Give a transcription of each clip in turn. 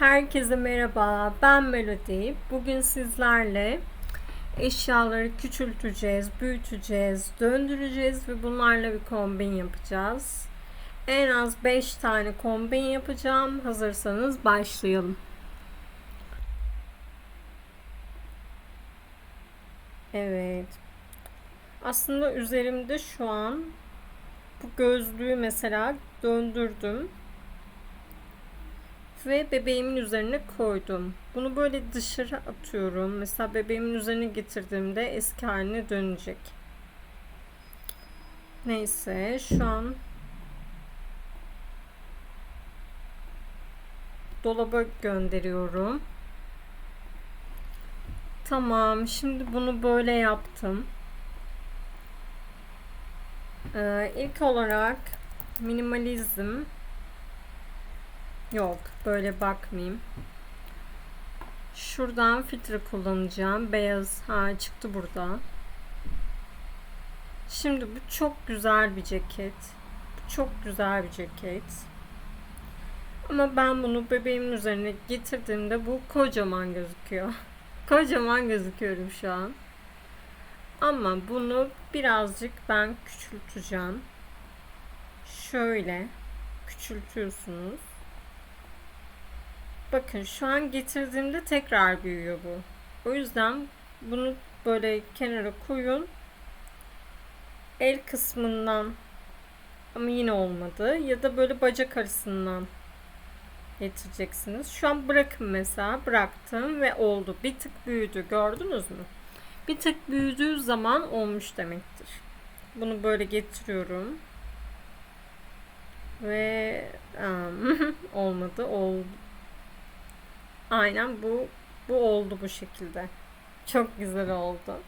Herkese merhaba. Ben Melody. Bugün sizlerle eşyaları küçülteceğiz, büyüteceğiz, döndüreceğiz ve bunlarla bir kombin yapacağız. En az 5 tane kombin yapacağım. Hazırsanız başlayalım. Evet. Aslında üzerimde şu an bu gözlüğü mesela döndürdüm ve bebeğimin üzerine koydum. Bunu böyle dışarı atıyorum. Mesela bebeğimin üzerine getirdiğimde eski haline dönecek. Neyse şu an dolaba gönderiyorum. Tamam. Şimdi bunu böyle yaptım. Ee, ilk olarak minimalizm Yok böyle bakmayayım. Şuradan filtre kullanacağım. Beyaz ha çıktı burada. Şimdi bu çok güzel bir ceket. Bu çok güzel bir ceket. Ama ben bunu bebeğimin üzerine getirdiğimde bu kocaman gözüküyor. kocaman gözüküyorum şu an. Ama bunu birazcık ben küçülteceğim. Şöyle küçültüyorsunuz. Bakın şu an getirdiğimde tekrar büyüyor bu. O yüzden bunu böyle kenara koyun. El kısmından ama yine olmadı. Ya da böyle bacak arasından getireceksiniz. Şu an bırakın mesela. Bıraktım ve oldu. Bir tık büyüdü. Gördünüz mü? Bir tık büyüdüğü zaman olmuş demektir. Bunu böyle getiriyorum. Ve um, olmadı. Oldu. Aynen bu bu oldu bu şekilde. Çok güzel oldu.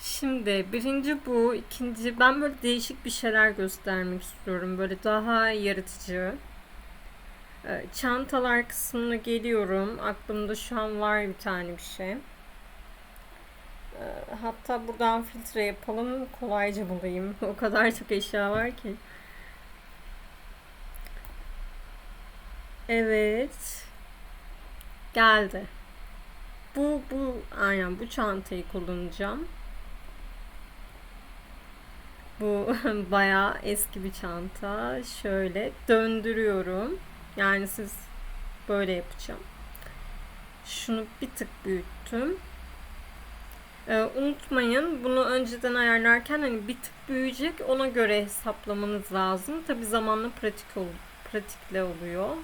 Şimdi birinci bu, ikinci ben böyle değişik bir şeyler göstermek istiyorum. Böyle daha yaratıcı. Ee, çantalar kısmına geliyorum. Aklımda şu an var bir tane bir şey. Ee, hatta buradan filtre yapalım. Kolayca bulayım. O kadar çok eşya var ki. Evet. Geldi. Bu bu aynen bu çantayı kullanacağım. Bu bayağı eski bir çanta. Şöyle döndürüyorum. Yani siz böyle yapacağım. Şunu bir tık büyüttüm. Ee, unutmayın bunu önceden ayarlarken hani bir tık büyüyecek ona göre hesaplamanız lazım. Tabi zamanla pratik ol pratikle oluyor.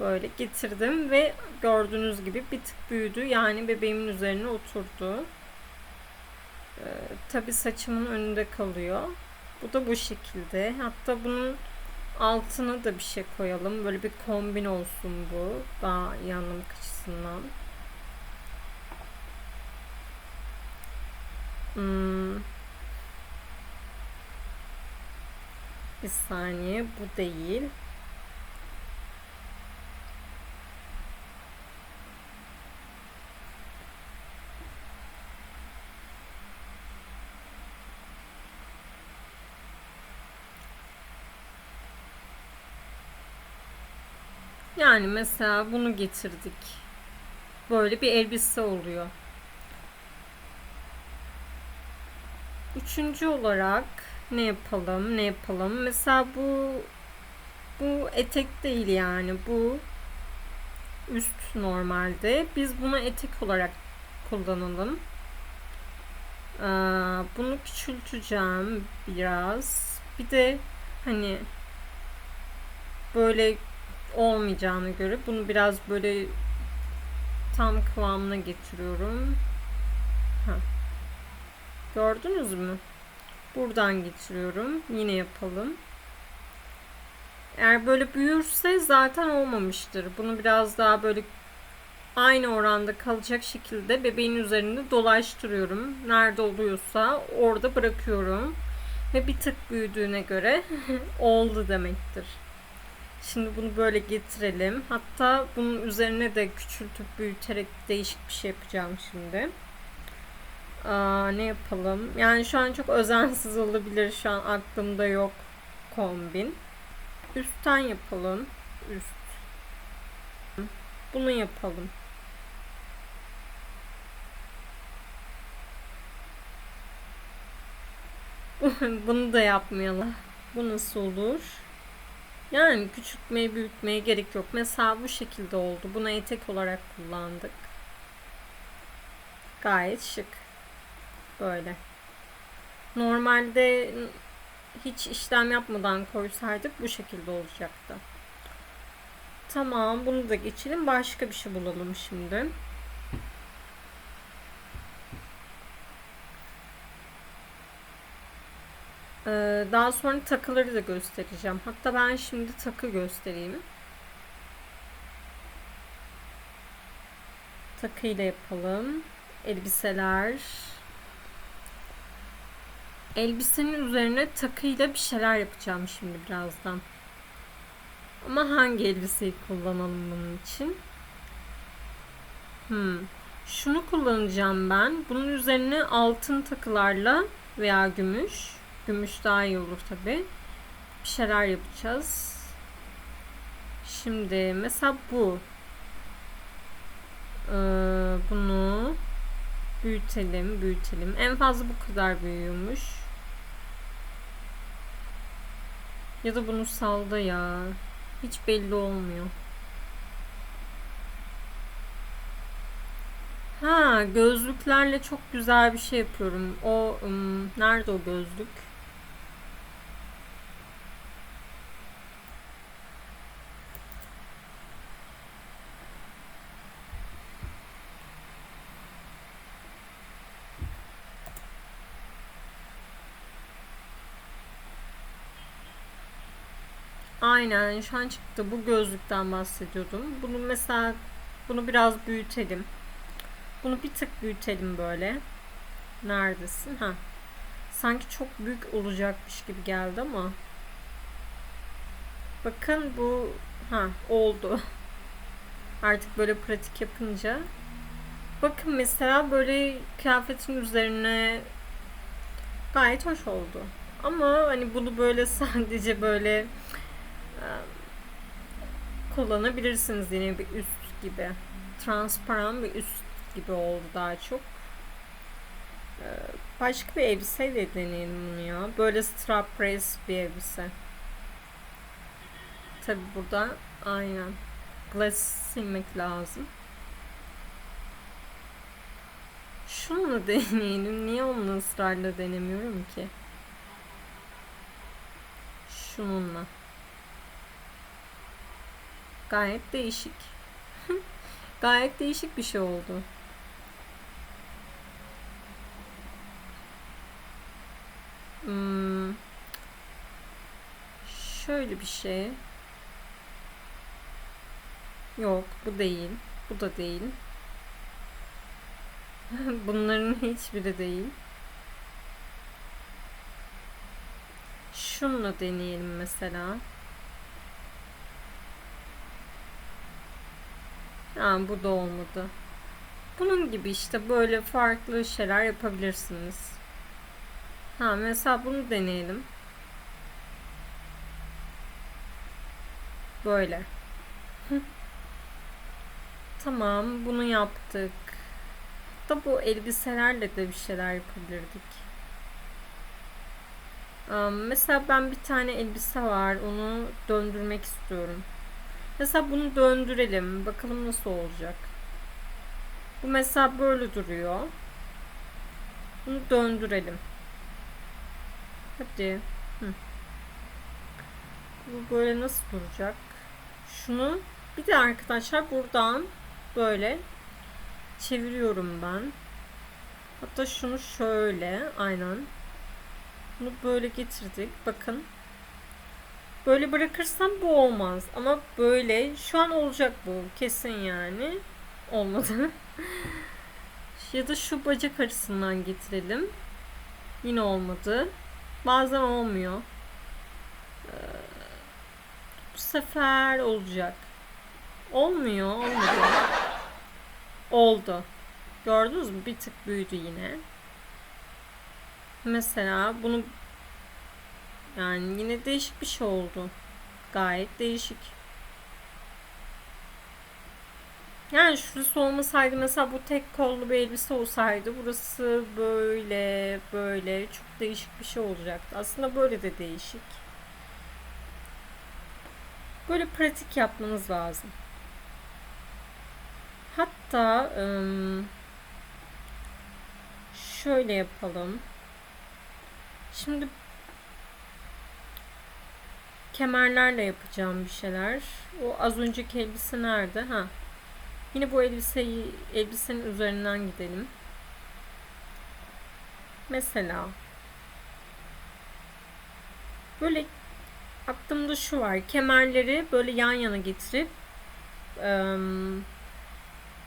Böyle getirdim ve gördüğünüz gibi bir tık büyüdü. Yani bebeğimin üzerine oturdu. Ee, Tabi saçımın önünde kalıyor. Bu da bu şekilde. Hatta bunun altına da bir şey koyalım. Böyle bir kombin olsun bu. Daha iyi açısından. Hmm. Bir saniye. Bu değil. Yani mesela bunu getirdik. Böyle bir elbise oluyor. Üçüncü olarak ne yapalım? Ne yapalım? Mesela bu bu etek değil yani. Bu üst normalde. Biz bunu etek olarak kullanalım. Ee, bunu küçülteceğim biraz. Bir de hani böyle olmayacağını göre bunu biraz böyle tam kıvamına getiriyorum. Heh. Gördünüz mü? Buradan getiriyorum. Yine yapalım. Eğer böyle büyürse zaten olmamıştır. Bunu biraz daha böyle aynı oranda kalacak şekilde bebeğin üzerinde dolaştırıyorum. Nerede oluyorsa orada bırakıyorum. Ve bir tık büyüdüğüne göre oldu demektir. Şimdi bunu böyle getirelim. Hatta bunun üzerine de küçültüp büyüterek değişik bir şey yapacağım şimdi. Aa, ne yapalım? Yani şu an çok özensiz olabilir. Şu an aklımda yok kombin. Üstten yapalım. Üst. bunu yapalım. bunu da yapmayalım. Bu nasıl olur? Yani küçültmeye büyütmeye gerek yok. Mesela bu şekilde oldu. Bunu etek olarak kullandık. Gayet şık. Böyle. Normalde hiç işlem yapmadan koysaydık bu şekilde olacaktı. Tamam bunu da geçelim. Başka bir şey bulalım şimdi. Ee, daha sonra takıları da göstereceğim. Hatta ben şimdi takı göstereyim. Takıyla yapalım. Elbiseler. Elbisenin üzerine takıyla bir şeyler yapacağım şimdi birazdan. Ama hangi elbiseyi kullanalım bunun için? Hmm. Şunu kullanacağım ben. Bunun üzerine altın takılarla veya gümüş. Gümüş daha iyi olur tabi. Bir şeyler yapacağız. Şimdi mesela bu. Ee, bunu büyütelim, büyütelim. En fazla bu kadar büyüyormuş. Ya da bunu salda ya. Hiç belli olmuyor. Ha, gözlüklerle çok güzel bir şey yapıyorum. O ım, nerede o gözlük? Aynen şu an çıktı. Bu gözlükten bahsediyordum. Bunu mesela bunu biraz büyütelim. Bunu bir tık büyütelim böyle. Neredesin? Ha. Sanki çok büyük olacakmış gibi geldi ama. Bakın bu ha oldu. Artık böyle pratik yapınca. Bakın mesela böyle kıyafetin üzerine gayet hoş oldu. Ama hani bunu böyle sadece böyle kullanabilirsiniz yine bir üst gibi. Transparan bir üst gibi oldu daha çok. Başka bir elbise de deneyelim bunu ya. Böyle strap press bir elbise. Tabi burada aynen. Glass silmek lazım. Şunu deneyelim. Niye onu ısrarla denemiyorum ki? Şununla. Gayet değişik. Gayet değişik bir şey oldu. Hmm. Şöyle bir şey. Yok, bu değil. Bu da değil. Bunların hiçbiri değil. Şununla deneyelim mesela. Ha, bu da olmadı. Bunun gibi işte böyle farklı şeyler yapabilirsiniz. Ha mesela bunu deneyelim. Böyle. tamam bunu yaptık. Da bu elbiselerle de bir şeyler yapabilirdik. Mesela ben bir tane elbise var. Onu döndürmek istiyorum. Mesela bunu döndürelim. Bakalım nasıl olacak. Bu mesela böyle duruyor. Bunu döndürelim. Hadi. Hı. Bu böyle nasıl duracak? Şunu bir de arkadaşlar buradan böyle çeviriyorum ben. Hatta şunu şöyle aynen. Bunu böyle getirdik. Bakın. Böyle bırakırsam bu olmaz. Ama böyle şu an olacak bu. Kesin yani. Olmadı. ya da şu bacak arasından getirelim. Yine olmadı. Bazen olmuyor. Ee, bu sefer olacak. Olmuyor. Olmadı. Oldu. Gördünüz mü? Bir tık büyüdü yine. Mesela bunu yani yine değişik bir şey oldu. Gayet değişik. Yani şurası olmasaydı mesela bu tek kollu bir elbise olsaydı burası böyle böyle çok değişik bir şey olacaktı. Aslında böyle de değişik. Böyle pratik yapmanız lazım. Hatta şöyle yapalım. Şimdi kemerlerle yapacağım bir şeyler. O az önceki elbise nerede? Ha. Yine bu elbiseyi elbisenin üzerinden gidelim. Mesela böyle aklımda şu var. Kemerleri böyle yan yana getirip ım,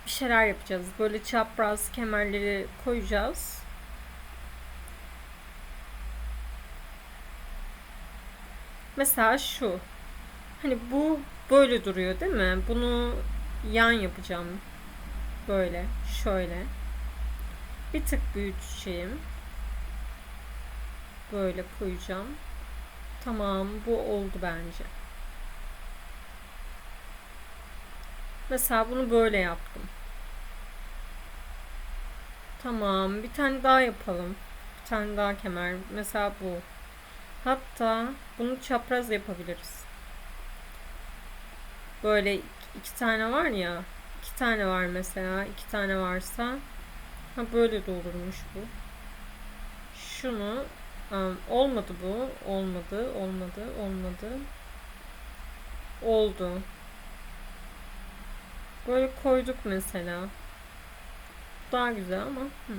bir şeyler yapacağız. Böyle çapraz kemerleri koyacağız. Mesela şu. Hani bu böyle duruyor değil mi? Bunu yan yapacağım. Böyle, şöyle. Bir tık büyüteceğim. Böyle koyacağım. Tamam, bu oldu bence. Mesela bunu böyle yaptım. Tamam, bir tane daha yapalım. Bir tane daha kemer. Mesela bu. Hatta bunu çapraz yapabiliriz. Böyle iki tane var ya. iki tane var mesela. iki tane varsa ha böyle de olurmuş bu. Şunu um, olmadı bu. Olmadı. Olmadı. Olmadı. Oldu. Böyle koyduk mesela. Daha güzel ama. Hı.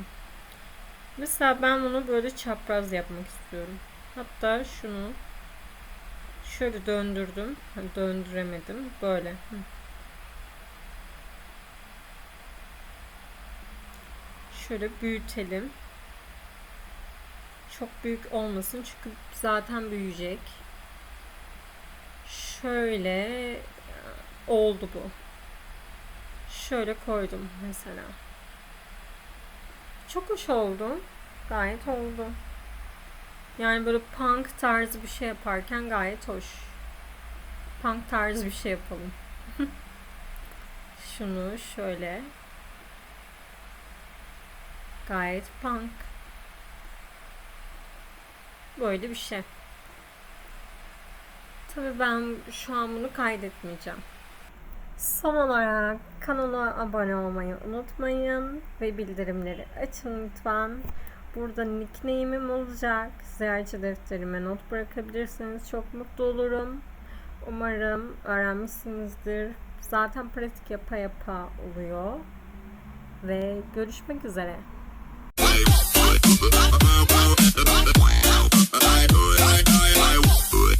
Mesela ben bunu böyle çapraz yapmak istiyorum. Hatta şunu şöyle döndürdüm. Ha, Döndüremedim. Böyle. Şöyle büyütelim. Çok büyük olmasın çünkü zaten büyüyecek. Şöyle oldu bu. Şöyle koydum mesela. Çok hoş oldu. Gayet oldu. Yani böyle punk tarzı bir şey yaparken gayet hoş. Punk tarzı bir şey yapalım. Şunu şöyle. Gayet punk. Böyle bir şey. Tabii ben şu an bunu kaydetmeyeceğim. Son olarak kanala abone olmayı unutmayın ve bildirimleri açın lütfen. Burada nickname'im olacak. Ziyaretçi defterime not bırakabilirseniz çok mutlu olurum. Umarım öğrenmişsinizdir. Zaten pratik yapa yapa oluyor. Ve görüşmek üzere. I, I, I, I, I, I, I, I,